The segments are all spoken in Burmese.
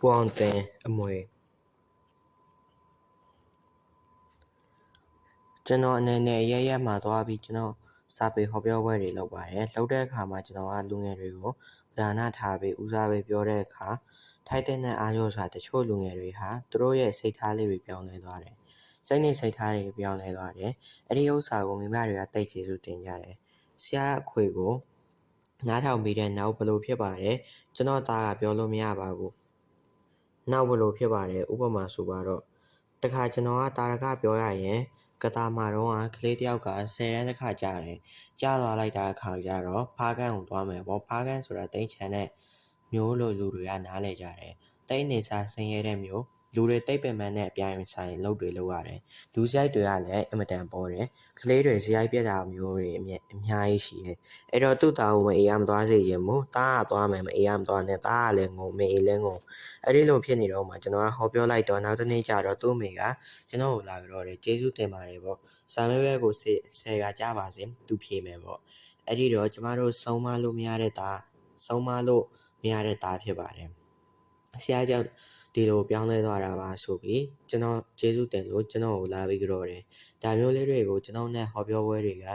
ကိုအောင်တင်အမွေကျွန်တော်အနေနဲ့ရရက်မှာသွားပြီးကျွန်တော်စာပေဟောပြောပွဲတွေလုပ်ပါတယ်လုပ်တဲ့အခါမှာကျွန်တော်ကလူငယ်တွေကိုပဓာနထားပြီးဦးစားပေးပြောတဲ့အခါထိုက်တဲ့နဲ့အားရောစွာတချို့လူငယ်တွေဟာသူတို့ရဲ့စိတ်ထားလေးတွေပြောင်းလဲသွားတယ်စိတ်နဲ့စိတ်ထားတွေပြောင်းလဲသွားတယ်အဲ့ဒီဥစ္စာကိုမိမတွေကတိတ်ကျေစုတင်ကြတယ်ဆရာအခွေကိုနားထောင်ပြီးတဲ့နောက်ဘလို့ဖြစ်ပါတယ်ကျွန်တော်သားကပြောလို့မရပါဘူး နောက်ဘလို့ဖြစ်ပါတယ်ဥပမာဆိုပါတော့တခါကျွန်တော်ကတာရကပြောရရင်ကတာမာတော့ကကလေးတယောက်က10တန်းတစ်ခါကြားတယ်ကြားသွားလိုက်တာအခါကျတော့ဖားကန်းကိုသွားမယ်ပေါ့ဖားကန်းဆိုတာတိတ်ချမ်းတဲ့မျိုးလို့လူတွေကနားလဲကြတယ်တိတ်နေစားဆင်းရဲတဲ့မျိုး လူတွေတိတ်ပင်ပန်းတဲ့အပြိုင်ဆိုင်လုပ်တွေလုပ်ရတယ်လူစရိုက်တွေကလည်းအင်မတန်ပေါ်တယ်ကလေးတွေစရိုက်ပြက်တာမျိုးတွေအများအများကြီးရှိတယ်အဲ့တော့သူ့သားကိုမအေးရမသွားစေချင်ဘူးတားကသွားမယ်မအေးရမသွားနဲ့တားကလည်းငုံမအေးလည်းငုံအဲ့ဒီလိုဖြစ်နေတော့မှကျွန်တော်ကဟောပြောလိုက်တော့နောက်တစ်နေ့ကျတော့သူ့မိကကျွန်တော်ကိုလာပြီးတော့တယ်ကျေးဇူးတင်ပါတယ်ပေါ့စာမဲဘဲကိုစေဆယ်ကကြပါစေသူဖြေမယ်ပေါ့အဲ့ဒီတော့ကျမတို့ဆုံးမလို့မရတဲ့သားဆုံးမလို့မရတဲ့သားဖြစ်ပါတယ်ဆရာကြောင့် ဒီလိုပြောင်းလဲသွားတာပါဆိုပြီးကျွန်တော်ကျေးဇူးတင်လို့ကျွန်တော်ကိုလာပြီးကြတော့တယ်ဒါမျိုးလေးတွေကိုကျွန်တော်နဲ့ဟောပြောပွဲတွေက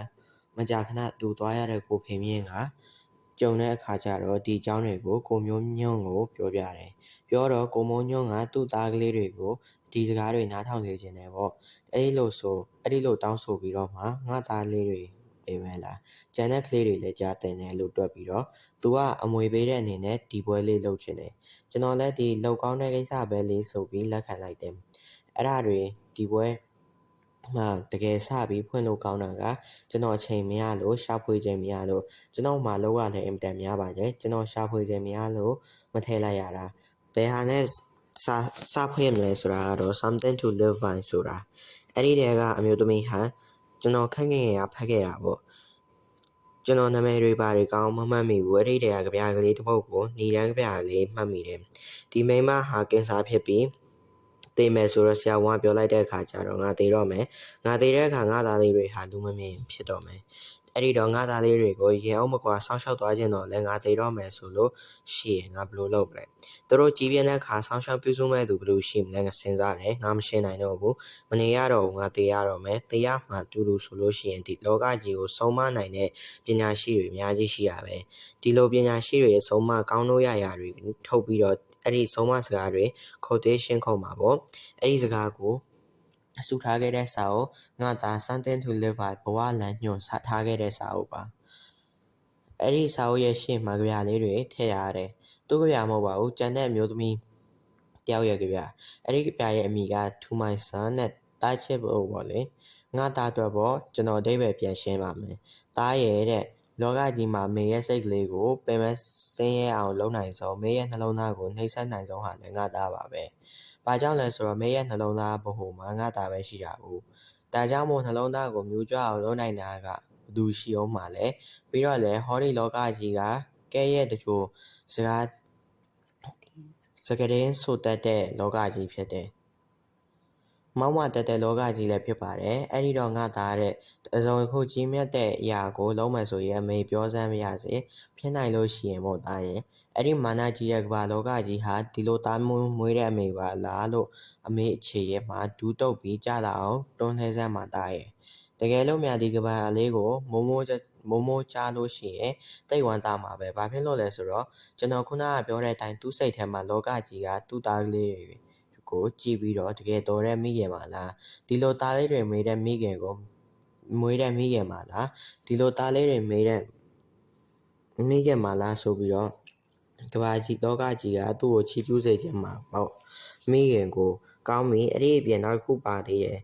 မကြာခဏတူသွားရတဲ့ကိုဖေမြင့်ကကြုံတဲ့အခါကျတော့ဒီအကြောင်းတွေကိုကိုမျိုးညွန့်ကိုပြောပြတယ်ပြောတော့ကိုမိုးညွန့်ကသူ့သားကလေးတွေကိုဒီစကားတွေနားထောင်စေခြင်းတယ်ပေါ့အဲ့ဒီလိုဆိုအဲ့ဒီလိုတောင်းဆိုပြီးတော့မှငါသားလေးတွေ ပေးမယ်လားကျန်တဲ့ကလေးတွေလည်းကြားတင်တယ်လို့တွက်ပြီးတော့ तू ကအမွေပေးတဲ့အနေနဲ့ဒီပွဲလေးလုပ်ချင်တယ်ကျွန်တော်လည်းဒီလောက်ကောင်းတဲ့ကိစ္စပဲလေးဆိုပြီးလက်ခံလိုက်တယ်အဲ့ဒါတွေဒီပွဲမှတကယ်စပြီးဖွင့်လို့ကောင်းတာကကျွန်တော်အချိန်မရလို့ရှာဖွေချိန်မရလို့ကျွန်တော်မှလောက်ရလည်းအင်တန်များပါတယ်ကျွန်တော်ရှာဖွေချိန်မရလို့မထည့်လိုက်ရတာဘယ်ဟာနဲ့စာစာဖွင့်မလဲဆိုတာကတော့ something to live by ဆိုတာအဲ့ဒီတည်းကအမျိုးသမီးဟာ ကျွန်တော်ခက်ခင်ရဖတ်ခဲ့တာပေါ့ကျွန်တော်နာမည်တွေပါတွေကောင်းမမှတ်မိဘူးအဲ့ဒီတည်းကကြပြားကလေးတစ်ပုတ်ကိုညီတန်းကြပြားလေးမှတ်မိတယ်ဒီမိန်းမဟာကင်ဆာဖြစ်ပြီးသေမယ်ဆိုတော့ဆရာဝန်ကပြောလိုက်တဲ့အခါကျတော့ငါသေတော့မယ်ငါသေတဲ့အခါငါသားလေးတွေဟာလူမမြင်ဖြစ်တော့မယ် အဲ့ဒီတော့ငါသားလေးတွေကိုရေအောင်မကွာဆောင်းလျှောက်သွားခြင်းတော့လဲငါသေတော့မယ်ဆိုလို့ရှိရင်ငါဘယ်လိုလုပ်မလဲသူတို့ကြီးပြင်းတဲ့အခါဆောင်းလျှောက်ပြုစုမဲ့သူဘယ်လိုရှိမလဲငါစဉ်းစားတယ်ငါမရှင်းနိုင်တော့ဘူးမနေရတော့ဘူးငါသေရတော့မယ်သေရမှတူတူဆိုလို့ရှိရင်ဒီလောကကြီးကိုဆုံးမနိုင်တဲ့ပညာရှိတွေအများကြီးရှိရပဲဒီလိုပညာရှိတွေရဲ့ဆုံးမကောင်းလို့ရရာတွေထုတ်ပြီးတော့အဲ့ဒီဆုံးမစကားတွေ quotation ခုံမှာပေါ့အဲ့ဒီစကားကိုအ စုထားခဲ့တဲ့စာအုပ်ငါသာ something to live by ဘဝလမ်းညွှန်ထားခဲ့တဲ့စာအုပ်ပါအဲ့ဒီစာအုပ်ရဲ့ရှေ့မှာကြပြလေးတွေထည့်ရတယ်သူ့ကြပြမဟုတ်ပါဘူးကျန်တဲ့အမျိုးသမီးတယောက်ရဲ့ကြပြအဲ့ဒီကြပြရဲ့အမိက to my son နဲ့တားချစ်ဖို့ပေါ့လေငါသားအတွက်ပေါ့ကျွန်တော်အဓိပ္ပာယ်ပြန်ရှင်းပါမယ်တားရဲ့တဲ့လောကကြီးမှာမေရဲ့စိတ်ကလေးကိုပင်မစင်းရဲအောင်လုပ်နိုင်ဆုံးမေရဲ့နှလုံးသားကိုနှိမ့်ဆက်နိုင်ဆုံးဟာလည်းငါသားပါပဲ။ ဘာကြောင့်လဲဆိုတော့မေရဲ့နှလုံးသားဘဟုမှာငါသားပဲရှိတာကို။ဒါကြောင့်မို့နှလုံးသားကိုမြူးကြအောင်လုပ်နိုင်တာကဘသူရှိအောင်မှာလဲ။ပြီးတော့လည်းဟောဒီလောကကြီးကကဲရဲ့တချို့စကားစကရင်ဆိုတတ်တဲ့လောကကြီးဖြစ်တယ်။ မောက်မတက်တဲ့လောကကြီးလည်းဖြစ်ပါတယ်အဲ့ဒီတော့ငါသားတဲ့အစုံတစ်ခုကြီးမြတ်တဲ့အရာကိုလုံးမယ်ဆိုရင်အမေပြောစမ်းမရစေဖြစ်နိုင်လို့ရှိရင်ပေါ့သားရဲ့အဲ့ဒီမာနကြီးတဲ့ကမ္ဘာလောကကြီးဟာဒီလိုသားမွေးမွေးတဲ့အမေပါလားလို့အမေအခြေရဲ့မှာဒူးတုပ်ပြီးကြလာအောင်တွန်းလှဲစမ်းမှာသားရဲ့တကယ်လို့မြဒီကဘာလေးကိုမိုးမိုးမိုးမိုးချလို့ရှိရင်တိတ်ဝမ်းသားမှာပဲဘာဖြစ်လို့လဲဆိုတော့ကျွန်တော်ခုနကပြောတဲ့အတိုင်းသူ့စိတ်ထဲမှာလောကကြီးကသူ့သားကလေးတွေ ကိုကြည့်ပြီးတော့တကယ်တော်တဲ့မိခင်ပါလားဒီလိုသားလေးတွေမေးတဲ့မိခင်ကိုမွေးတဲ့မိခင်ပါလားဒီလိုသားလေးတွေမေးတဲ့မိခင်ပါလားဆိုပြီးတော့ကဘာကြီးလောကကြီးကသူ့ကိုချီးကျူးစေခြင်းမှာပေါ့မိခင်ကိုကောင်းပြီအဲ့ဒီအပြင်နောက်တစ်ခုပါသေးတယ်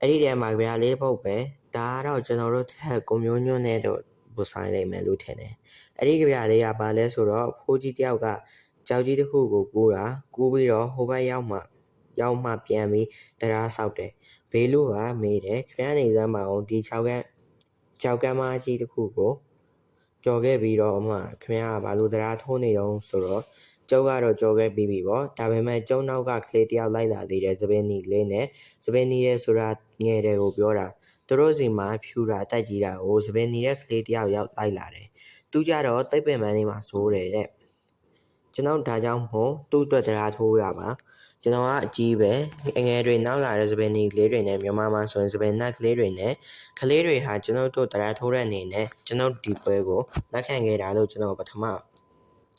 အဲ့ဒီထဲမှာကြပြလေးပုတ်ပဲဒါကတော့ကျွန်တော်တို့ထက်ကိုမျိုးညွန့်နဲ့တော့ပူဆိုင်နိုင်မယ်လို့ထင်တယ်အဲ့ဒီကြပြလေးကဘာလဲဆိုတော့ဖိုးကြီးတယောက်ကကြောက်ကြီးတစ်ခုကိုကူးတာကူးပြီးတော့ဟိုဘက်ရောက်မှ ရောက်မှပြန်ပြီးတရားဆောက်တယ်ဘေးလူကမေးတယ်ခရမ်းနေစမ်းမအောင်ဒီ6ကန်း6ကန်းမကြီးတစ်ခုကိုကြော်ခဲ့ပြီးတော့အမခင်ဗျားကဘာလို့တရားထိုးနေတော့ဆိုတော့ကျုပ်ကတော့ကြော်ခဲ့ပြီးပြီပေါ့ဒါပေမဲ့ကျုံနောက်ကကလေးတယောက်လိုက်လာသေးတယ်စပင်းနီလေးနဲ့စပင်းနီရဲ့ဆိုတာငယ်တယ်ကိုပြောတာသူတို့စီမှာဖြူတာတက်ကြီးတာကိုစပင်းနီရဲ့ကလေးတယောက်ရောက်လိုက်လာတယ်သူကြတော့တိတ်ပင်ပန်းလေးမှာစိုးတယ်တဲ့ကျွန်တော်ဒါကြောင့်မို့သူ့အတွက်တရားထိုးရပါ ကျွန်တော်ကအကြီးပဲအငယ်တွေနောက်လာတဲ့စပင်းနီကလေးတွေနဲ့မြန်မာမှာဆိုရင်စပင်းနက်ကလေးတွေနဲ့ကလေးတွေဟာကျွန်တော်တို့တရားထိုးတဲ့အနေနဲ့ကျွန်တော်ဒီပွဲကိုလက်ခံခဲ့တာလို့ကျွန်တော်ပထမ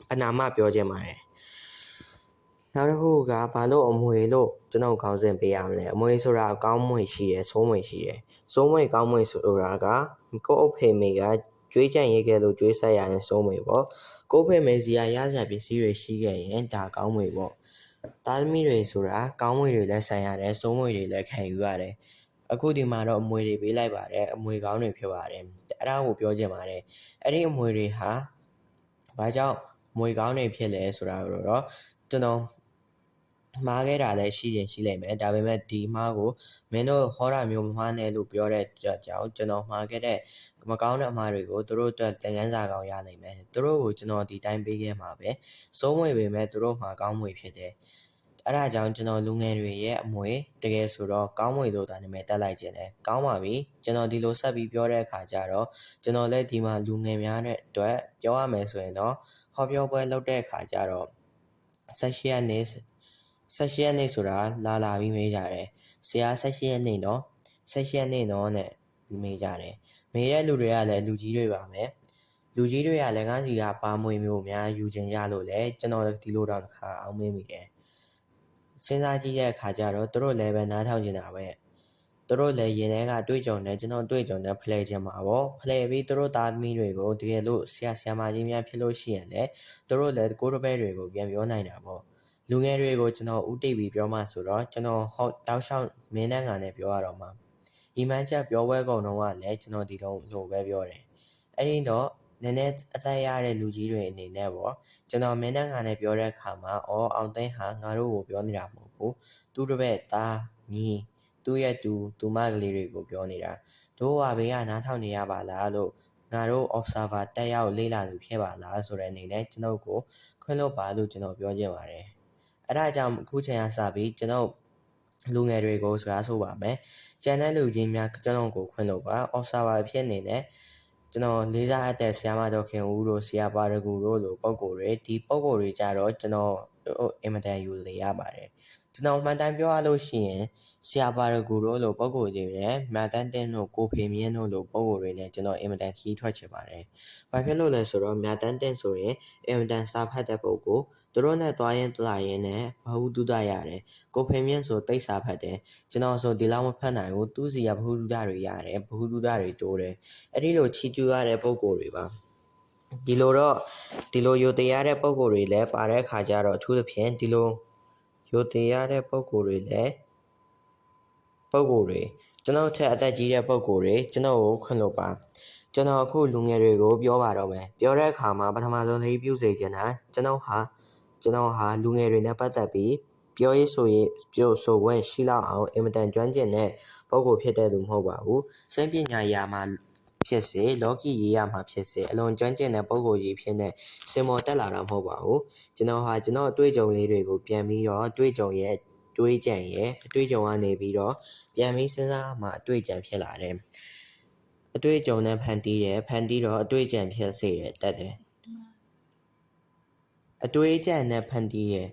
ပနာမပြောချင်ပါတယ်နောက်တစ်ခုကဘာလို့အမွေလို့ကျွန်တော်ခေါင်းစဉ်ပေးရမလဲအမွေဆိုတာကောင်းမွေရှိတယ်ဆိုးမွေရှိတယ်ဆိုးမွေကောင်းမွေဆိုတာကကိုယ့်အဖေမေကကြွေးကြံ့ရေးခဲ့လို့ကြွေးဆက်ရရင်ဆိုးမွေပေါ့ကိုယ့်ဖေမေစီကရစရာပစ္စည်းတွေရှိခဲ့ရင်ဒါကောင်းမွေပေါ့ သားသမီးတွေဆိုတာကောင်းမွေတွေလည်းဆိုင်ရတယ်ဆိုးမွေတွေလည်းခံယူရတယ်အခုဒီမှာတော့အမွေတွေပေးလိုက်ပါတယ်အမွေကောင်းတွေဖြစ်ပါတယ်အဲ့ဒါကိုပြောချင်ပါတယ်အဲ့ဒီအမွေတွေဟာဘာကြောင့်မွေကောင်းတွေဖြစ်လဲဆိုတာကိုတော့ကျွန်တော် မှားခဲ့တာလည်းရှိရင်ရှိလိမ့်မယ်ဒါပေမဲ့ဒီမှားကိုမင်းတို့ဟောတာမျိုးမမှားနဲ့လို့ပြောတဲ့ကြောင့်ကျွန်တော်မှားခဲ့တဲ့မကောင်းတဲ့အမှားတွေကိုသူတို့အတွက်သင်ခန်းစာကောင်းရနိုင်မယ်သူတို့ကိုကျွန်တော်ဒီတိုင်းပေးခဲ့မှာပဲစိုးမွေပေမဲ့သူတို့မှာကောင်းမွေဖြစ်တယ်အဲ့ဒါကြောင့်ကျွန်တော်လူငယ်တွေရဲ့အမွေတကယ်ဆိုတော့ကောင်းမွေလို့ဒါနာမည်တက်လိုက်ခြင်းလဲကောင်းပါပြီကျွန်တော်ဒီလိုဆက်ပြီးပြောတဲ့အခါကျတော့ကျွန်တော်လည်းဒီမှာလူငယ်များတဲ့အတွက်ပြောရမယ်ဆိုရင်တော့ဟောပြောပွဲလုပ်တဲ့အခါကျတော့ session နဲ့ 16ရက်နေ့ဆိုတာလာလာပြီးမေးကြတယ်ဆရာ16ရက်နေ့နော်16ရက်နေ့နော်နဲ့ဒီမေးကြတယ်မေးတဲ့လူတွေကလည်းလူကြီးတွေပါပဲလူကြီးတွေကလည်းကန်းစီကပါမွေမျိုးများယူခြင်းရလို့လဲကျွန်တော်ဒီလိုတော့တစ်ခါအောင်မေးမိတယ်စဉ်းစားကြည့်တဲ့အခါကျတော့တို့လည်းပဲနားထောင်နေတာပဲတို့လည်းရင်ထဲကတွေ့ကြုံတယ်ကျွန်တော်တွေ့ကြုံတယ်ဖလှယ်ခြင်းပါဗောဖလှယ်ပြီးတို့သားသမီးတွေကိုတကယ်လို့ဆရာဆရာမကြီးများဖြစ်လို့ရှိရင်လည်းတို့လည်းကိုယ်တော်ပဲတွေကိုပြန်ပြောနိုင်တာဗော လူငယ်တွေကိုကျွန်တော်ဥတိတ်ပြီးပြောမှဆိုတော့ကျွန်တော်ဟောတောက်လျှောက်မင်းနှန်းကနဲ့ပြောရတော့မှာအီမန်ချက်ပြောပွဲကုန်တော့ကလည်းကျွန်တော်ဒီလိုလိုပဲပြောတယ်အဲ့ဒီတော့နည်းနည်းအသက်ရတဲ့လူကြီးတွေအနေနဲ့ပေါ့ကျွန်တော်မင်းနှန်းကနဲ့ပြောတဲ့အခါမှာအော်အောင်သိန်းဟာငါတို့ကိုပြောနေတာမဟုတ်ဘူးသူတပည့်သားမြီးသူ့ရဲ့သူသူမကလေးတွေကိုပြောနေတာတို့ဟာဘေးကနားထောင်နေရပါလားလို့ငါတို့ observer တက်ရောက်လေ့လာလူဖြစ်ပါလားဆိုတဲ့အနေနဲ့ကျွန်တော်ကိုခွင့်လွှတ်ပါလို့ကျွန်တော်ပြောချင်ပါတယ် အဲ့ဒါကြောင့်အခုချိန်ကစပြီးကျွန်တော်လူငယ်တွေကိုစကားဆိုပါမယ်။ကျန်တဲ့လူကြီးများကျွန်တော်ကိုခွင့်လို့ပါ observer ဖြစ်နေနဲ့ကျွန်တော်လေးစားအပ်တဲ့ဆရာမတော်ခင်ဦးတို့ဆရာပါရဂူတို့လိုပုံကိုယ်တွေဒီပုံကိုယ်တွေကြတော့ကျွန်တော်အင်မတန်ယူလေရပါတယ်။ကျွန်တော်မှန်တမ်းပြောရလို့ရှိရင်ဆရာပါရဂူတို့လိုပုံကိုယ်တွေနဲ့မန်တန်တင်တို့ကိုဖေမြင့်တို့လိုပုံကိုယ်တွေနဲ့ကျွန်တော်အင်မတန်ခီးထွက်ချင်ပါတယ်။ဘာဖြစ်လို့လဲဆိုတော့မြတ်တန်တင်ဆိုရင်အင်မတန်စာဖတ်တဲ့ပုံကို သူတို့နဲ့သွားရင်တလာရင်နဲ့ဘာဟုတုဒရတယ်ကိုဖေမြင့်ဆိုတိတ်စာဖတ်တယ်ကျွန်တော်ဆိုဒီလောက်မဖတ်နိုင်ဘူးသူစီကဘာဟုတုဒတွေရတယ်ဘာဟုတုဒတွေတိုးတယ်အဲ့ဒီလိုချီကျူးရတဲ့ပုံကိုယ်တွေပါဒီလိုတော့ဒီလိုယိုသေးရတဲ့ပုံကိုယ်တွေလည်းပါတဲ့ခါကျတော့အထူးသဖြင့်ဒီလိုယိုသေးရတဲ့ပုံကိုယ်တွေလည်းပုံကိုယ်တွေကျွန်တော်ထက်အသက်ကြီးတဲ့ပုံကိုယ်တွေကျွန်တော်ကိုခွင့်လို့ပါကျွန်တော်အခုလူငယ်တွေကိုပြောပါတော့မယ်ပြောတဲ့အခါမှာပထမဆုံးလေးပြုစေချင်တာကျွန်တော်ဟာ ကျွန်တော်ဟာလူငယ်တွေနဲ့ပတ်သက်ပြီးပြောရေးဆိုရေးပြောဆိုခွင့်ရှိလောက်အောင်အင်မတန်ကျွမ်းကျင်တဲ့ပုံကိုဖြစ်တဲ့သူမဟုတ်ပါဘူးစင်ပညာရာမှာဖြစ်စေလောကီရေးရမှာဖြစ်စေအလွန်ကျွမ်းကျင်တဲ့ပုံကိုကြီးဖြစ်နေစင်မော်တက်လာတာမဟုတ်ပါဘူးကျွန်တော်ဟာကျွန်တော်အတွေ့အကြုံလေးတွေကိုပြန်ပြီးတော့အတွေ့အကြုံရဲ့တွေးကြံရဲ့အတွေ့အကြုံကနေပြီးတော့ပြန်ပြီးစဉ်းစားမှအတွေ့အကြံဖြစ်လာတယ်အတွေ့အကြုံနဲ့ဖန်တီးတယ်ဖန်တီးတော့အတွေ့အကြံဖြစ်စေတယ်တက်တယ် အတွေ့အကြံနဲ့ဖန်တီးရယ်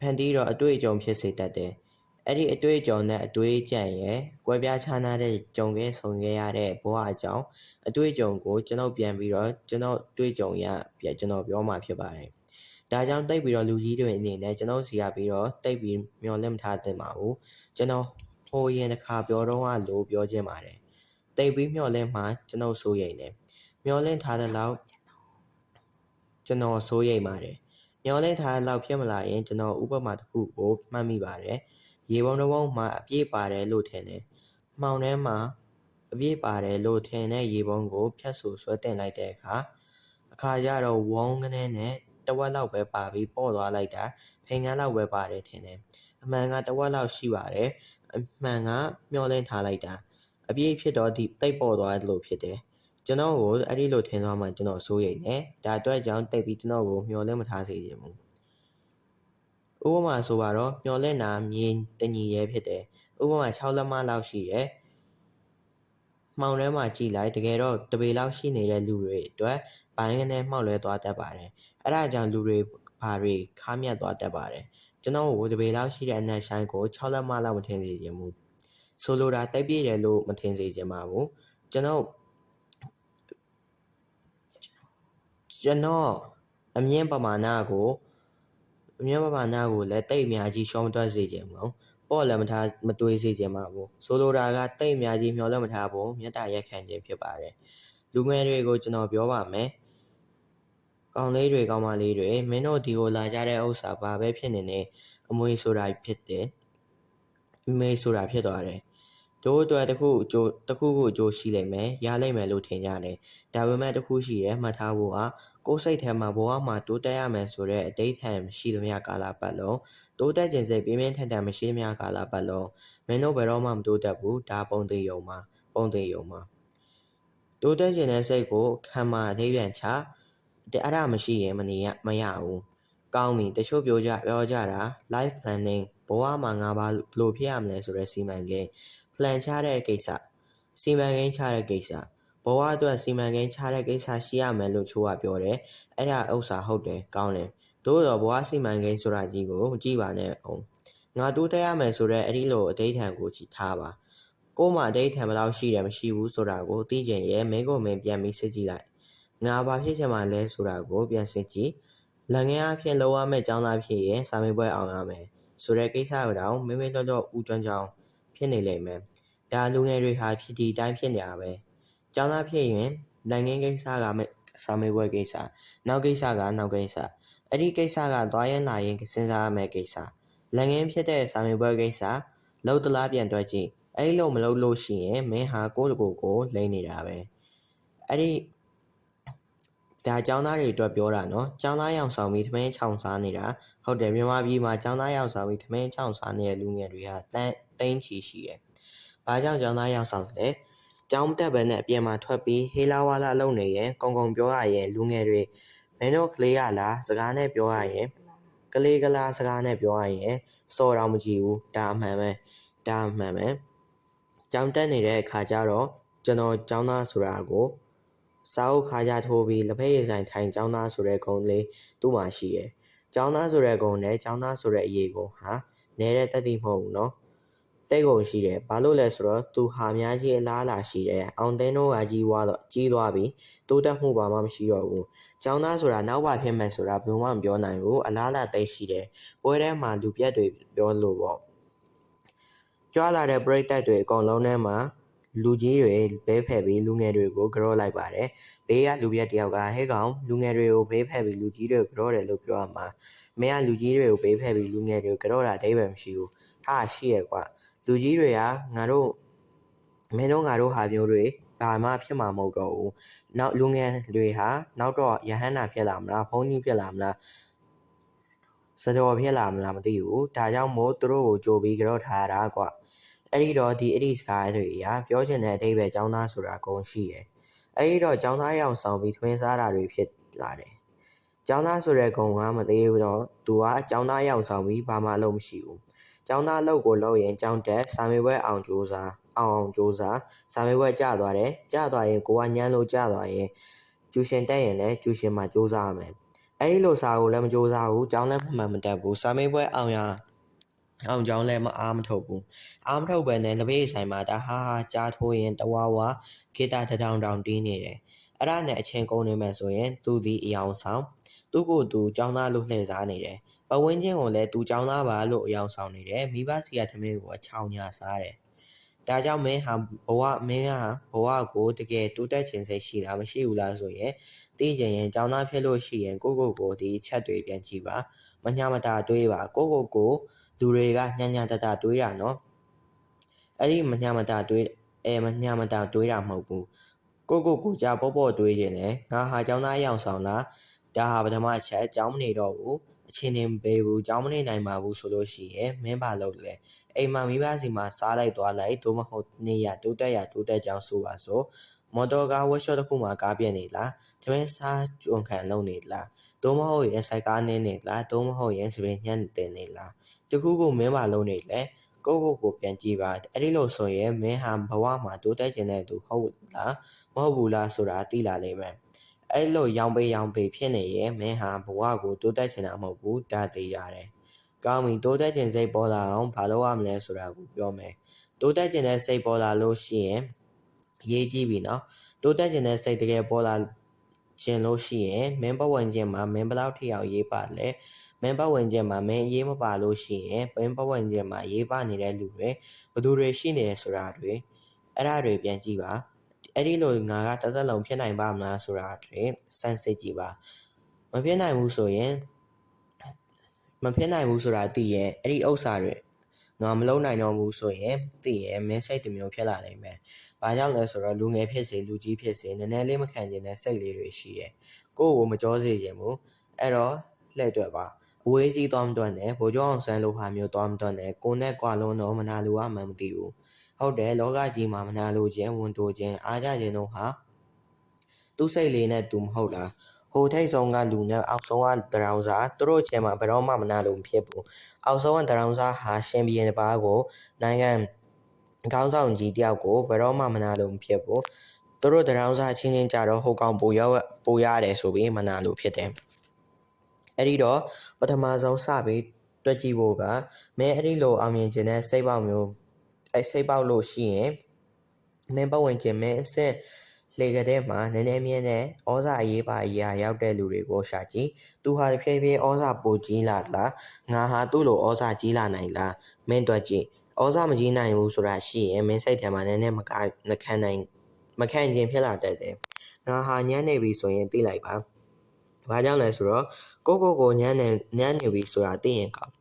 ဖန်တီးတော့အတွေ့အကြုံဖြစ်စေတတ်တယ်အဲ့ဒီအတွေ့အကြုံနဲ့အတွေ့အကြံရယ်ကွဲပြားခြားနားတဲ့ကြုံခဲ့ဆုံခဲ့ရတဲ့ဘဝအကြောင်းအတွေ့အကြုံကိုကျွန်တော်ပြန်ပြီးတော့ကျွန်တော်တွေ့ကြုံရပြကျွန်တော်ပြောမှာဖြစ်ပါတယ်ဒါကြောင့်တိတ်ပြီးတော့လူကြီးတွေအနေနဲ့ကျွန်တော်စီရပြီးတော့တိတ်ပြီးမျောလင့်မထားသင့်ပါဘူးကျွန်တော်ဟိုရင်တစ်ခါပြောတော့ကလို့ပြောခြင်းပါတယ်တိတ်ပြီးမျောလင့်မှကျွန်တော်စိုးရိမ်တယ်မျောလင့်ထားတဲ့လောက်ကျွန်တော်စိုးရိမ်ပါတယ် မျောလင့်ထားတဲ့လောက်ဖြစ်မလာရင်ကျွန်တော်ဥပမာတစ်ခုကိုမှတ်မိပါတယ်ရေပုံတစ်ပုံမှာအပြည့်ပါတယ်လို့ထင်တယ်မှောင်ထဲမှာအပြည့်ပါတယ်လို့ထင်တဲ့ရေပုံကို ဖြတ်ဆူဆွဲတင်လိုက်တဲ့အခါအခါကျတော့ဝုန်းကနေနဲ့တဝက်လောက်ပဲပါပြီးပေါ့သွားလိုက်တာဖိန်ကန်းလောက်ပဲပါတယ်ထင်တယ်အမှန်ကတဝက်လောက်ရှိပါတယ်အမှန်ကမျောလင့်ထားလိုက်တာအပြည့်ဖြစ်တော့ဒီတိတ်ပေါ်သွားတယ်လို့ဖြစ်တယ် ကျွန်တော်ကိုအဲ့ဒီလိုထင်သွားမှကျွန်တော်စိုးရိမ်တယ်ဒါအတွက်ကြောင့်တိတ်ပြီးကျွန်တော်ကိုမျောလင့်မထားစေချင်ဘူးဥပမာဆိုပါတော့မျောလင့်တာမြင်တညီရဲဖြစ်တယ်ဥပမာ6လက်မလောက်ရှိတယ်မှောင်ထဲမှာကြည်လိုက်တကယ်တော့တပေလောက်ရှိနေတဲ့လူတွေအတွက်ဘိုင်းကနေမှောက်လွဲသွားတတ်ပါတယ်အဲ့ဒါကြောင့်လူတွေဘာတွေခါမြတ်သွားတတ်ပါတယ်ကျွန်တော်ကိုတပေလောက်ရှိတဲ့အနက်ဆိုင်ကို6လက်မလောက်မထင်စေချင်ဘူးဆိုလိုတာတိတ်ပြည့်တယ်လို့မထင်စေချင်ပါဘူးကျွန်တော် ကျွန်တော်အမြင့်ပမာဏကိုအမြင့်ပမာဏကိုလည်းတိတ်အများကြီးရှောင်းတွက်စေချင်ဘူးပေါ့လည်းမထားမတွေးစေချင်ပါဘူးဆိုလိုတာကတိတ်အများကြီးမျောလည်းမထားဘူးမေတ္တာရက်ခံခြင်းဖြစ်ပါတယ်လူငယ်တွေကိုကျွန်တော်ပြောပါမယ်ကောင်လေးတွေကောင်မလေးတွေမင်းတို့ဒီကိုလာကြတဲ့ဥစ္စာဘာပဲဖြစ်နေနေအမွေဆိုတာဖြစ်တယ်အမေဆိုတာဖြစ်သွားတယ် တို့အတွက်တစ်ခုအကျိုးတစ်ခုခုအကျိုးရှိလိမ့်မယ်ရလိမ့်မယ်လို့ထင်ကြတယ်ဒါပေမဲ့တစ်ခုရှိရမှတ်ထားဖို့ဟာကိုယ်စိတ်ထဲမှာဘဝမှာတိုးတက်ရမယ်ဆိုတဲ့အတိတ်ထံရှိသမျှကာလပတ်လုံးတိုးတက်ခြင်းစိတ်ပြင်းပြင်းထန်ထန်မရှိသမျှကာလပတ်လုံးမင်းတို့ဘယ်တော့မှမတိုးတက်ဘူးဒါပုံသေးယုံမှာပုံသေးယုံမှာတိုးတက်ခြင်းတဲ့စိတ်ကိုခံမှာအသေးပြန်ချတဲ့အဲ့ဒါမရှိရင်မနေရမရဘူးကောင်းပြီတချို့ပြောကြပြောကြတာ life planning ဘဝမှာငါဘာလို့ဖြစ်ရမလဲဆိုတဲ့စီမံကိန်း plan ချတဲ့ကိစ္စစီမံကိန်းချတဲ့ကိစ္စဘဝအတွက်စီမံကိန်းချတဲ့ကိစ္စရှိရမယ်လို့ချိုးကပြောတယ်အဲ့ဒါဥစ္စာဟုတ်တယ်ကောင်းတယ်သို့တော့ဘဝစီမံကိန်းဆိုတာကြီးကိုကြည့်ပါနဲ့အောင်ငါတိုးတက်ရမယ်ဆိုတော့အဲ့ဒီလိုအတိတ်ထံကိုကြည့်ထားပါကို့မှာအတိတ်ထံဘယ်လောက်ရှိတယ်မရှိဘူးဆိုတာကိုသိကျင်ရဲ့မင်းကိုမင်းပြန်ပြီးစစ်ကြည့်လိုက်ငါဘာဖြစ်ချင်မှလဲဆိုတာကိုပြန်စစ်ကြည့်လက်ငင်းအဖြစ်လောရမယ့်ចောင်းသားဖြစ်ရင်စာမေးပွဲအောင်ရမယ်ဆိုတဲ့ကိစ္စကိုတော့မင်းမင်းတော့တော့ဦးကျွမ်းကြောင်း ဖြစ်နေလိမ့်မယ်ဒါလူငယ်တွေဟာဖြစ်ဒီတိုင်းဖြစ်နေတာပဲကျောင်းသားဖြစ်ရင်နိုင်ငံကိစ္စကမဲ့စာမေးပွဲကိစ္စနောက်ကိစ္စကနောက်ကိစ္စအဲ့ဒီကိစ္စကသွားရင်လာရင်စဉ်းစားရမယ့်ကိစ္စလက်ငင်းဖြစ်တဲ့စာမေးပွဲကိစ္စလောက်တလားပြန်တွက်ကြည့်အဲ့လိုမလုပ်လို့ရှိရင်မင်းဟာကိုယ့်ကိုယ်ကိုလိမ့်နေတာပဲအဲ့ဒီဒါចောင်းသားတွေအတွက်ပြောတာနော်ចောင်းသားရောင်ဆောင်ပြီးထမင်းချောင်စားနေတာဟုတ်တယ်မြန်မာပြည်မှာចောင်းသားရောင်ဆောင်ပြီးထမင်းချောင်စားနေတဲ့လူငယ်တွေဟာတန်း သိန်းချီရှိတယ်။ဘာကြောင့်ကျောင်းသားရောက်ဆောင်လဲ။ကျောင်းတက်ပဲနဲ့အပြင်မှာထွက်ပြီးဟေးလာဝါလာလုပ်နေရင်ကုံကုံပြောရရင်လူငယ်တွေမင်းတို့ကလေးရလားစကားနဲ့ပြောရရင်ကလေးကလားစကားနဲ့ပြောရရင်စော်တော်မကြည့်ဘူးဒါအမှန်ပဲဒါအမှန်ပဲကျောင်းတက်နေတဲ့အခါကျတော့ကျွန်တော်ကျောင်းသားဆိုတာကိုစာအုပ်ခါကြထိုးပြီးလက်ဖက်ရည်ဆိုင်ထိုင်ကျောင်းသားဆိုတဲ့ဂုံလေးသူ့မှာရှိရယ်ကျောင်းသားဆိုတဲ့ဂုံနဲ့ကျောင်းသားဆိုတဲ့အရေးကိုဟာနဲတဲ့တက်တည်မဟုတ်ဘူးနော် စိတ်ကုန်ရှိတယ်။ဘာလို့လဲဆိုတော့သူဟာအများကြီးအလားအလာရှိတယ်။အောင်သိန်းတို့ကကြီးွားတော့ကြီးသွားပြီ။တိုးတက်မှုဘာမှမရှိတော့ဘူး။ចောင်းသားဆိုတာနောက်ပါဖြစ်မယ်ဆိုတာဘယ်မှမပြောနိုင်ဘူး။အလားအလာသိရှိတယ်။ပွဲထဲမှာလူပြက်တွေပြောလို့ပေါ့။ကြွားလာတဲ့ပရိသတ်တွေအကုန်လုံးထဲမှာလူကြီးတွေဘေးဖယ်ပြီးလူငယ်တွေကိုကြော့လိုက်ပါတယ်။ဘေးကလူပြက်တယောက်ကဟဲ့ကောင်လူငယ်တွေကိုဘေးဖယ်ပြီးလူကြီးတွေကိုကြော့တယ်လို့ပြောရမှာ။မင်းကလူကြီးတွေကိုဘေးဖယ်ပြီးလူငယ်တွေကိုကြော့တာအဓိပ္ပာယ်မရှိဘူး။ဟာရှိရကွာ။ လူကြီးတွေကငါတို့မင်းတို့ငါတို့ဟာမျိုးတွေဘာမှဖြစ်မှာမဟုတ်တော့ဘူး။နောက်လူငယ်တွေဟာနောက်တော့ယဟန္တာဖြစ်လာမလားဖုန်းကြီးဖြစ်လာမလားစတော်ဖြစ်လာမလားမသိဘူး။ဒါကြောင့်မို့သူတို့ကိုကြိုပြီးကြော့ထားတာကွာ။အဲ့ဒီတော့ဒီအဲ့ဒီစကားတွေအရာပြောချင်တဲ့အတိတ်ပဲចောင်းသားဆိုတာအကုန်ရှိတယ်။အဲ့ဒီတော့ចောင်းသားရောင်ဆောင်ပြီးထွင်းစားတာတွေဖြစ်လာတယ်။ចောင်းသားဆိုတဲ့ဂုံကမသေးဘူးတော့သူကចောင်းသားရောင်ဆောင်ပြီးဘာမှအလုပ်မရှိဘူး။ ကျောင်းသားအလုပ်ကိုလုပ်ရင်ကျောင်းတက်စာမေးပွဲအောင်ကြိုးစားအောင်အောင်ကြိုးစားစာမေးပွဲကြာသွားတယ်ကြာသွားရင်ကိုကညမ်းလို့ကြာသွားရင်ကျူရှင်တက်ရင်လည်းကျူရှင်မှာကြိုးစားရမယ်အဲဒီလိုစာကိုလည်းမကြိုးစားဘူးကျောင်းလည်းမှန်မှန်မတက်ဘူးစာမေးပွဲအောင်ရအောင်ကြောင်းလည်းမအားမထုတ်ဘူးအားမထုတ်ပဲနဲ့တပည့်ဆိုင်မှာဒါဟာဟာကြားထိုးရင်တဝါဝါခေတ္တတထောင်တောင်တင်းနေတယ်အဲ့ဒါနဲ့အချင်းကုန်နေမှဆိုရင်သူဒီအယောင်ဆောင်သူ့ကိုယ်သူចောင်းသားလို့လှည့်စားနေတယ် ပဝင်းချင်းကိုလည်းသူចောင်းသားပါလို့အယောင်ဆောင်နေတယ်မိဘစီကသမင်းကိုအချောင်ညာစားတယ်ဒါကြောင့်မင်းဟာဘဝမင်းဟာဘဝကိုတကယ်တိုးတက်ခြင်းစိတ်ရှိလားမရှိဘူးလားဆိုရင်သိကြရင်ចောင်းသားဖြစ်လို့ရှိရင်ကိုကိုကိုဒီအချက်တွေပြန်ကြည့်ပါမညာမတာတွေးပါကိုကိုကိုလူတွေကညံ့ညံ့တတတွေးတာနော်အဲ့ဒီမညာမတာတွေးအဲမညာမတာတွေးတာမဟုတ်ဘူးကိုကိုကိုကြပေါ့ပေါ့တွေးခြင်းနဲ့ငါဟာចောင်းသားအယောင်ဆောင်လားဒါဟာပထမအချက်အကြောင်းမနေတော့ဘူး အချင်းတင်ပေးဘူးကြောင်းမနေနိုင်ပါဘူးဆိုလို့ရှိရင်မင်းပါလို့လဲအိမ်မှာမိဘစီမှာစားလိုက်သွားလိုက်သို့မဟုတ်နေရတိုးတက်ရတိုးတက်ကြောင်းဆိုပါဆိုမော်တော်ကားဝက်ရှော့တစ်ခုမှာကားပြည့်နေလားတမင်းစားကြုံခံလုံနေလားသို့မဟုတ်ရင်စိုက်ကားနင်းနေလားသို့မဟုတ်ရင်စပင်းညံ့တင်နေလားတခုခုမင်းမလုံးနေလဲကိုကိုကိုပြန်ကြည့်ပါအဲ့ဒီလိုဆိုရင်မင်းဟာဘဝမှာတိုးတက်ခြင်းတဲ့သူဟုတ်လားမဟုတ်ဘူးလားဆိုတာသိလာလိမ့်မယ် အဲ့လိုရောင်ပေရောင်ပေဖြစ်နေရင်မင်းဟာဘဝကိုတိုးတက်ချင်တာမဟုတ်ဘူးဒါသေးရတယ်။ကောင်းပြီတိုးတက်ချင်စိတ်ပေါ်လာအောင်ဘာလုပ်ရမလဲဆိုတာကိုပြောမယ်။တိုးတက်ချင်တဲ့စိတ်ပေါ်လာလို့ရှိရင်ရေးကြည့်ပြီနော်။တိုးတက်ချင်တဲ့စိတ်တကယ်ပေါ်လာခြင်းလို့ရှိရင်မင်းပတ်ဝန်းကျင်မှာမင်းဘယ်လောက်ထိအောင်ရေးပါလဲ။မင်းပတ်ဝန်းကျင်မှာမင်းရေးမပါလို့ရှိရင်မင်းပတ်ဝန်းကျင်မှာရေးပါနေတဲ့လူတွေဘယ်သူတွေရှိနေလဲဆိုတာတွေအဲ့ဒါတွေပြန်ကြည့်ပါ အဲ့ဒီလိုငါကတစ်သက်လုံးဖြစ်နိုင်ပါမလားဆိုတာတွေစမ်းစစ်ကြည့်ပါမဖြစ်နိုင်ဘူးဆိုရင်မဖြစ်နိုင်ဘူးဆိုတာသိရင်အဲ့ဒီဥစ္စာတွေငါမလုပ်နိုင်တော့ဘူးဆိုရင်သိရင်မင်းစိတ်တစ်မျိုးဖြစ်လာနိုင်မယ်။ဘာကြောင့်လဲဆိုတော့လူငယ်ဖြစ်စေလူကြီးဖြစ်စေနည်းနည်းလေးမခံကျင်တဲ့စိတ်လေးတွေရှိတယ်။ကိုယ့်ကိုမကြောစေချင်ဘူး။အဲ့တော့လှည့်တွက်ပါ။အဝေးကြီးသွားမတွက်နဲ့ဘိုးကျောင်းအောင်ဆန်းလိုဟာမျိုးသွားမတွက်နဲ့ကိုနဲ့ကွာလုံးတော့မနာလိုအမှန်မသိဘူး။ ဟုတ်တယ်လောကကြီးမှာမနာလိုခြင်းဝန်တိုခြင်းအားကြခြင်းတို့ဟာသူ့စိတ်လေးနဲ့သူမဟုတ်လား။ဟိုထိတ်ဆုံးကလူနဲ့အောက်ဆုံးကတရောင်စာသူတို့ချင်းမှာဘယ်တော့မှမနာလို့မဖြစ်ဘူး။အောက်ဆုံးကတရောင်စာဟာရှင်ဘီရင်တစ်ပါးကိုနိုင်ငံခေါင်းဆောင်ကြီးတယောက်ကိုဘယ်တော့မှမနာလို့မဖြစ်ဘူး။သူတို့တရောင်စာချင်းချင်းကြတော့ဟိုကောင်ပိုရောက်ပိုရတယ်ဆိုပြီးမနာလို့ဖြစ်တယ်။အဲ့ဒီတော့ပထမဆုံးစပြီးတွက်ကြည့်ဖို့ကမင်းအဲ့ဒီလိုအောင်မြင်ခြင်းနဲ့စိတ်ပေါက်မျိုး အဲစိတ်ပေါက်လို့ရှိရင်မင်းပတ်ဝန်းကျင်မင်းအစ်စ်လေကတဲ့မှာနည်းနည်းမြင့်တဲ့ဩဇာအရေးပါအရာရောက်တဲ့လူတွေကိုရှာကြည့်သူဟာဖြည်းဖြည်းဩဇာပိုကြီးလာလားငါဟာသူ့လိုဩဇာကြီးလာနိုင်လားမင်းတွက်ကြည့်ဩဇာမကြီးနိုင်ဘူးဆိုတာရှိရင်မင်းစိတ်ထဲမှာနည်းနည်းမကမခံနိုင်မခံခြင်းဖြစ်လာတတ်တယ်ငါဟာညံ့နေပြီဆိုရင်သိလိုက်ပါဘာကြောင့်လဲဆိုတော့ကိုကိုကိုညံ့နေညံ့နေပြီဆိုတာသိရင်ကောင်း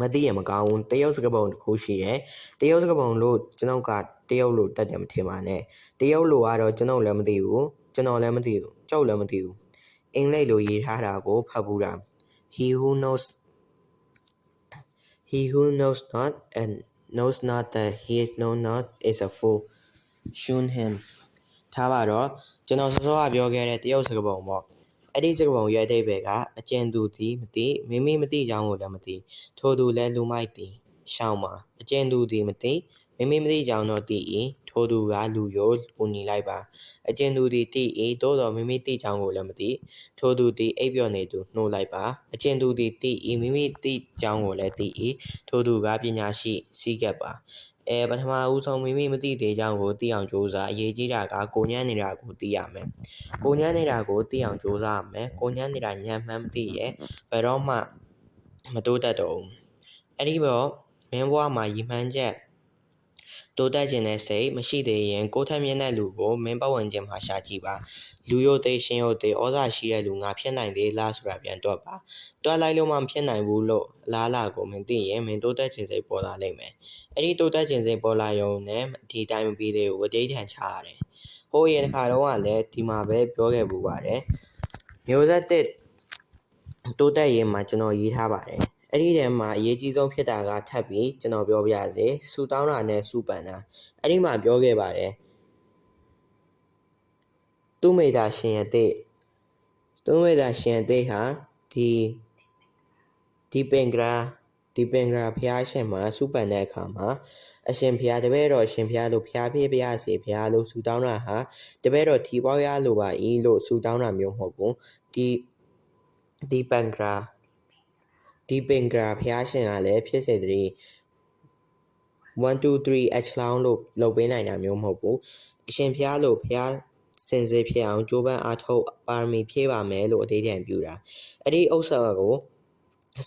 မသိရင်မကောင်းဘူးတရုတ်စကားပုံတစ်ခုရှိတယ်တရုတ်စကားပုံလို့ကျွန်တော်ကတရုတ်လို့တတ်တယ်မထင်ပါနဲ့တရုတ်လို့ကတော့ကျွန်တော်လည်းမသိဘူးကျွန်တော်လည်းမသိဘူးကြောက်လည်းမသိဘူးအင်္ဂလိပ်လိုရေးထားတာကိုဖတ်ဘူးတာ he who knows he who knows not and knows not that he is known not is a fool shun him ထားပါတော့ကျွန်တော်စောစောကပြောခဲ့တဲ့တရုတ်စကားပုံပေါ့ အဲ့ဒီစကားပုံရဲ့အဓိပ္ပာယ်ကအကျဉ်သူသည်မသိမိမိမသိကြောင်းကိုလည်းမသိထို့သူလည်းလူမိုက်သည်ရှောင်းပါအကျဉ်သူသည်မသိမိမိမသိကြောင်းတော့သိ၏ထိုသူကလူရိုကိုညီလိုက်ပါအကျဉ်သူသည်သိ၏သို့တော်မိမိသိကြောင်းကိုလည်းမသိထိုသူသည်အိပ်ပျော်နေသူနှိုးလိုက်ပါအကျဉ်သူသည်သိ၏မိမိသိကြောင်းကိုလည်းသိ၏ထိုသူကပညာရှိစီးကပ်ပါ အဲပထမဦးဆုံးမိမိမသိသေးကြောင်းကိုသိအောင်ကြိုးစားအရေးကြီးတာကကိုညံ့နေတာကိုသိရမယ်ကိုညံ့နေတာကိုသိအောင်ကြိုးစားရမယ်ကိုညံ့နေတာညံ့မှန်းမသိရဲ့ဘယ်တော့မှမတိုးတက်တော့ဘူးအဲ့ဒီတော့မင်းဘွားမှာရည်မှန်းချက် တိုးတက်ခြင်းနဲ့စိတ်မရှိသေးရင်ကိုထက်မြင့်တဲ့လူကိုမင်းပတ်ဝန်းကျင်မှာရှာကြည့်ပါလူရိုသိရှင်ရိုသိဩဇာရှိတဲ့လူငါဖြစ်နိုင်သေးလားဆိုတာပြန်တွက်ပါတွက်လိုက်လို့မှမဖြစ်နိုင်ဘူးလို့အလားအလာကိုမင်းသိရင်မင်းတိုးတက်ခြင်းစိတ်ပေါ်လာလိမ့်မယ်အဲ့ဒီတိုးတက်ခြင်းစိတ်ပေါ်လာရုံနဲ့ဒီတိုင်းမပြီးသေးဘူးဝတိထန်ချရတယ်ဟိုးရင်တစ်ခါတော့ကလည်းဒီမှာပဲပြောခဲ့ပူပါတယ်မျိုးဆက်တစ်တိုးတက်ရေးမှာကျွန်တော်ရေးထားပါတယ် အဲ့ဒီထဲမှာအရေးကြီးဆုံးဖြစ်တာကထပ်ပြီးကျွန်တော်ပြောပြရစေစူတောင်းတာနဲ့စူပန်တာအဲ့ဒီမှာပြောခဲ့ပါတယ်သူ့မိသားရှင်ရဲ့တဲ့သူ့မိသားရှင်ရဲ့တဲ့ဟာဒီဒီပင်ဂရာဒီပင်ဂရာဖျားရှင်မှာစူပန်တဲ့အခါမှာအရှင်ဖျားတပည့်တော်ရှင်ဖျားလို့ဖျားပြေးပြရစေဖျားလို့စူတောင်းတာဟာတပည့်တော်ထီပေါက်ရလို့ပါဤလို့စူတောင်းတာမျိုးမဟုတ်ဘူးဒီဒီပင်ဂရာ ဒီပင်ဂရာဖျားရှင်ကလည်းဖြစ်စေတည်း1 2 3 h လောင်းလို့လုပ်ပေးနိုင်တာမျိုးမဟုတ်ဘူးအရှင်ဖျားလို့ဖျားစင်စစ်ဖြစ်အောင်ကြိုးပမ်းအားထုတ်ပါရမီဖြည့်ပါမယ်လို့အသေးပြန်ပြူတာအဲ့ဒီဥစ္စာကို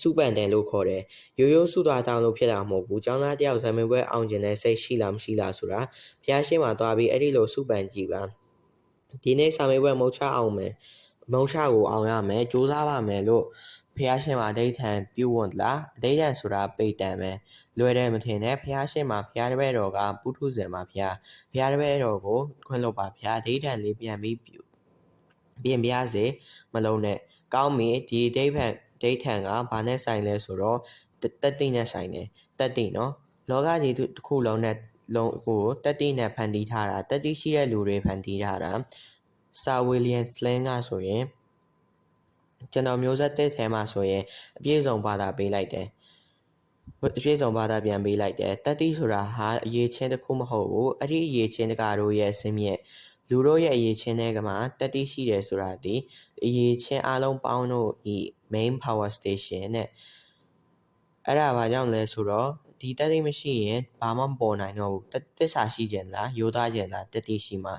စုပန်တယ်လို့ခေါ်တယ်ရိုးရိုးစုသွားကြောင်းလို့ဖြစ်တာမဟုတ်ဘူးကျောင်းသားတယောက်ဇမင်ပွဲအောင်ကျင်တဲ့စိတ်ရှိလားမရှိလားဆိုတာဖျားရှင်းမှာသွားပြီးအဲ့ဒီလိုစုပန်ကြည့်ပါဒီနေ့ဆာမေးပွဲမုတ်ချအောင်မယ်မုံချကိုအောင်ရမယ်စူးစမ်းပါမယ်လို့ ဖះရှင်မှာအဋိဌံပြုဝွန်လားအဋိဌံဆိုတာပိတ်တံပဲလွယ်တယ်မထင်နဲ့ဖះရှင်မှာဖះတပည့်တော်ကပုထုဇဉ်မှာဖះဖះတပည့်တော်ကိုခွင့်လွတ်ပါဖះအဋိဌံလေးပြန်ပြီးပြုပြင်ပြစေမလုံးနဲ့ကောင်းပြီဒီအဋိဌံဒိဋ္ဌံကဘာနဲ့ဆိုင်လဲဆိုတော့တက်တိနဲ့ဆိုင်တယ်တက်တိနော်လောကကြီးတစ်ခုလုံးနဲ့လုံးကိုတက်တိနဲ့ဖန်တီးထားတာတက်တိရှိတဲ့လူတွေဖန်တီးထားတာဆာဝီလီယံစလင်းကဆိုရင် ကျွန်တော်မျိုးဆက်တဲ့ထဲမှာဆိုရင်အပြည့်စုံဘာသာပေးလိုက်တယ်အပြည့်စုံဘာသာပြန်ပေးလိုက်တယ်တတိဆိုတာဟာအရေးချင်းတစ်ခုမဟုတ်ဘူးအဲ့ဒီအရေးချင်းတကာတို့ရဲ့ဆင်းမြက်လူတို့ရဲ့အရေးချင်းတွေကမှတတိရှိတယ်ဆိုတာဒီအရေးချင်းအလုံးပေါင်းတို့ဤ main power station နဲ့အဲ့ဒါဘာကြောင့်လဲဆိုတော့ ဒီတတိမရှိရင်ဘာမှမပေါ်နိုင်တော့ဘူးတသစ္စာရှိကြလားရိုးသားကြလားတတိရှိမှ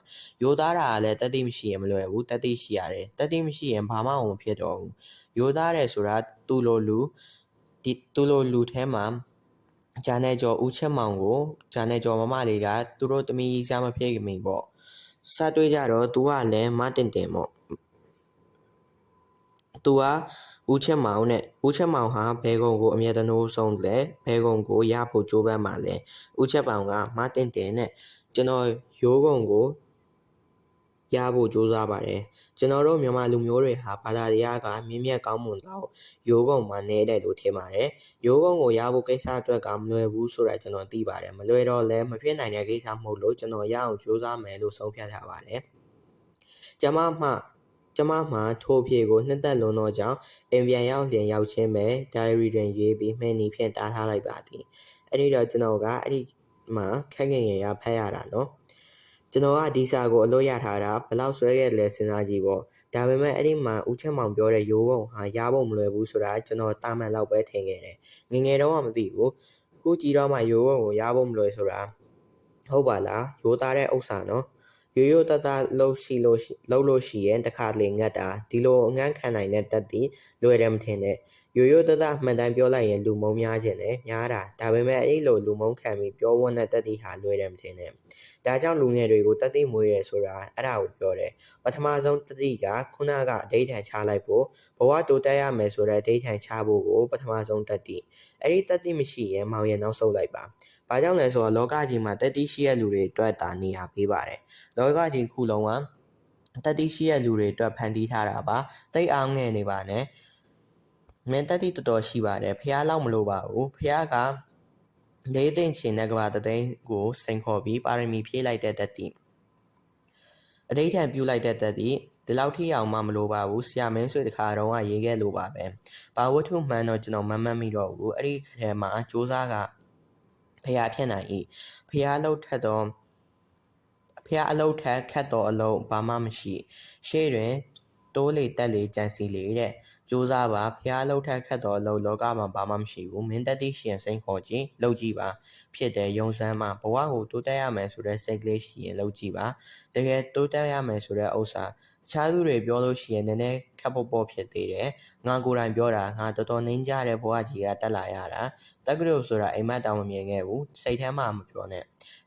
ရိုးသားတာကလည်းတတိမရှိရင်မလွယ်ဘူးတတိရှိရတယ်တတိမရှိရင်ဘာမှမဖြစ်တော့ဘူးရိုးသားတယ်ဆိုတာသူ့လိုလူဒီသူ့လိုလူထဲမှာဂျာနယ်ကျော်ဦးချက်မောင်ကိုဂျာနယ်ကျော်မမလေးကသူတို့တမီးစားမဖြစ်ခင်ပေါ့စတွေးကြတော့ तू ကလည်းမတင်တင်ပေါ့သူက ဦးချက်မောင်နဲ့ဦးချက်မောင်ဟာဘဲကုံကိုအမြဲတမ်းဆုံးလဲဘဲကုံကိုရဖို့ကြိုးပမ်းပါလဲဦးချက်ပောင်ကမတင်တင်နဲ့ကျွန်တော်ရိုးကုံကိုရဖို့ကြိုးစားပါတယ်ကျွန်တော်တို့မြန်မာလူမျိုးတွေဟာဘာသာတရားကမြင့်မြတ်ကောင်းမွန်တော့ရိုးကုံမှာနေတယ်လို့ထင်ပါတယ်ရိုးကုံကိုရဖို့ကိစ္စအတွက်ကမလွယ်ဘူးဆိုတာကျွန်တော်သိပါတယ်မလွယ်တော့လဲမဖြစ်နိုင်တဲ့ကိစ္စမဟုတ်လို့ကျွန်တော်ရအောင်ကြိုးစားမယ်လို့ဆုံးဖြတ်ထားပါတယ်ကျမမှ ကျမမှထိုဖြေကိုနှစ်သက်လွန်သောကြောင့်အိမ်ပြန်ရောက်လျင်ရောက်ချင်းပဲ diary တွင်ရေးပြီးမှဲ့နီဖြင့်တားထားလိုက်ပါသည်အဲ့ဒီတော့ကျွန်တော်ကအဲ့ဒီမှာခက်ငယ်ငယ်ရဖတ်ရတာနော်ကျွန်တော်ကဒီစာကိုအလို့ရထားတာဘယ်လောက်ဆွဲခဲ့လဲစဉ်းစားကြည့်ပေါ့ဒါပေမဲ့အဲ့ဒီမှာဦးချက်မောင်ပြောတဲ့ရိုးပုံဟာရဖို့မလွယ်ဘူးဆိုတာကျွန်တော်တာမန်လောက်ပဲထင်ခဲ့တယ်ငငယ်တော့ကမသိဘူးခုကြည့်တော့မှရိုးပုံကိုရဖို့မလွယ်ဆိုတာဟုတ်ပါလားရိုးသားတဲ့ဥစ္စာနော် ရိုးရိုးသားသားလှုပ်ရှိလို့ရှိလှုပ်လို့ရှိရင်တစ်ခါလေငတ်တာဒီလိုအငန်းခံနိုင်တဲ့တက်တီလွယ်တယ်မထင်နဲ့ရိုးရိုးသားသားအမှန်တမ်းပြောလိုက်ရင်လူမုံများခြင်းနဲ့များတာဒါပေမဲ့အဲ့လိုလူမုံခံပြီးပြောဝန်းတဲ့တက်တီဟာလွယ်တယ်မထင်နဲ့ဒါကြောင့်လူငယ်တွေကိုတက်တီမွေးရဲဆိုတာအဲ့ဒါကိုပြောတယ်ပထမဆုံးတက်တီကခုနကအတိတ်ထန်ချလိုက်ဖို့ဘဝတိုးတက်ရမယ်ဆိုတဲ့အတိတ်ထန်ချဖို့ကိုပထမဆုံးတက်တီအဲ့ဒီတက်တီမရှိရင်မောင်ရင်နောက်ဆုတ်လိုက်ပါ ဘာကြောင့်လဲဆိုတော့လောကကြီးမှာတက်တီရှိတဲ့လူတွေအတွက်တာနေရာပေးပါတယ်လောကကြီးတစ်ခုလုံးကတတိရှိတဲ့လူတွေအတွက်ဖန်တီးထားတာပါတိတ်အောင်ငယ်နေပါနဲ့မင်းတတိတော်တော်ရှိပါတယ်ဖះလောက်မလို့ပါဘူးဖះကလေးသိမ့်ချင်တဲ့ကဘာတသိန်းကိုစိန်ခေါ်ပြီးပါရမီဖြည့်လိုက်တဲ့တတိအဋိဌံပြုလိုက်တဲ့တတိဒီလောက်ထိအောင်မှမလိုပါဘူးဆရာမင်းဆွေတခါတော့ကရေးခဲ့လို့ပါပဲဘာဝတ္ထုမှန်တော့ကျွန်တော်မမှတ်မိတော့ဘူးအဲ့ဒီထဲမှာစူးစမ်းက ဖះဖြစ်နိုင်၏ဖះလောက်ထက်တော့ဖះအလုတ်ထက်ခတ်တော်အလုံးဘာမှမရှိ ရှေ့တွင်တိုးလေတက်လေကြံစီလေတဲ့စူးစားပါဖះအလုတ်ထက်ခတ်တော်အလုံးလောကမှာဘာမှမရှိဘူးမင်းတက်သိရှင်စိန်ခေါ်ကြည့်လှုပ်ကြည့်ပါဖြစ်တယ်ယုံစမ်းမှာဘဝကိုတိုးတက်ရမယ်ဆိုတဲ့စိတ်ကလေးရှိရင်လှုပ်ကြည့်ပါတကယ်တိုးတက်ရမယ်ဆိုတဲ့ဥစ္စာ အခြားသူတွေပြောလို့ရှိရင်နည်းနည်းခက်ပေါ်ပေါ်ဖြစ်သေးတယ်ငါကိုယ်တိုင်ပြောတာငါတော်တော်နှင်းကြတဲ့ဘဝကြီးကတက်လာရတာတက္ကသိုလ်ဆိုတာအိမ်မက်တောင်မမြင်ခဲ့ဘူးစိတ်ထဲမှာမပြောနဲ့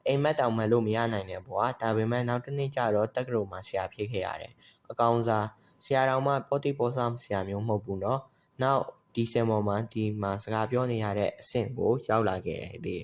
အိမ်မက်တောင်မှလို့မရနိုင်တဲ့ဘွာဒါပေမဲ့နောက်တစ်နေ့ကျတော့တက္ကသိုလ်မှာဆရာဖြစ်ခဲ့ရတယ်အကောင်စားဆရာတော်မှပေါ်တိပေါ်စားဆရာမျိုးမဟုတ်ဘူးเนาะနောက်ဒီစင်ပေါ်မှာဒီမှာစကားပြောနေရတဲ့အဆင့်ကိုရောက်လာခဲ့တယ်ဒီ